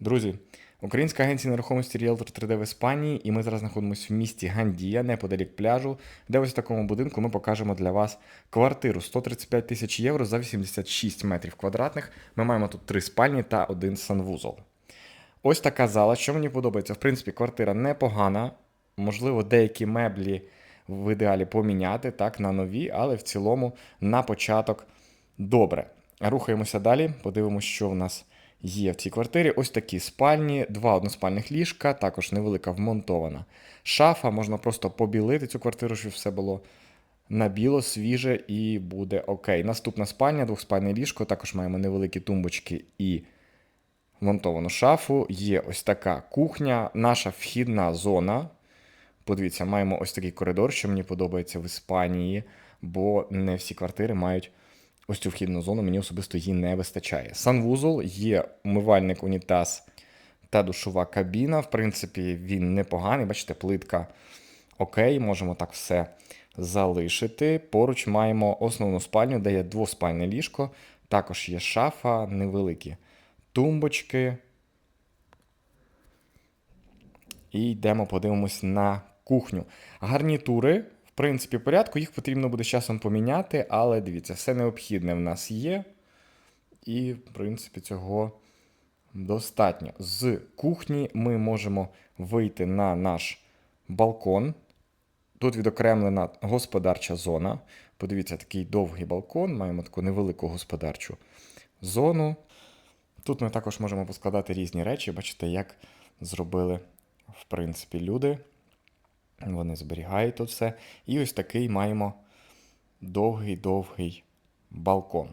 Друзі, українська агенція нерухомості Realtor 3D в Іспанії, і ми зараз знаходимося в місті Гандія, неподалік пляжу, де ось в такому будинку ми покажемо для вас квартиру 135 тисяч євро за 86 метрів квадратних. Ми маємо тут три спальні та один санвузол. Ось така зала, що мені подобається. В принципі, квартира непогана. Можливо, деякі меблі в ідеалі поміняти так, на нові, але в цілому на початок добре. Рухаємося далі, подивимося, що в нас є в цій квартирі. Ось такі спальні, два односпальних ліжка, також невелика вмонтована шафа. Можна просто побілити цю квартиру, щоб все було на біло, свіже і буде окей. Наступна спальня, двохспальне ліжко. Також маємо невеликі тумбочки і вмонтовану шафу. Є ось така кухня, наша вхідна зона. Подивіться, маємо ось такий коридор, що мені подобається в Іспанії, бо не всі квартири мають ось цю вхідну зону, мені особисто її не вистачає. Санвузол, є умивальник, унітаз та душова кабіна. В принципі, він непоганий. Бачите, плитка окей, можемо так все залишити. Поруч маємо основну спальню, де є двоспальне ліжко. Також є шафа, невеликі тумбочки. І йдемо, подивимось на кухню. Гарнітури, принципі, порядку, їх потрібно буде з часом поміняти, але дивіться, все необхідне в нас є. І, в принципі, цього достатньо. З кухні ми можемо вийти на наш балкон. Тут відокремлена господарча зона. Подивіться, такий довгий балкон, маємо таку невелику господарчу зону. Тут ми також можемо поскладати різні речі. Бачите, як зробили, в принципі, люди. Вони зберігають тут все. І ось такий маємо довгий-довгий балкон.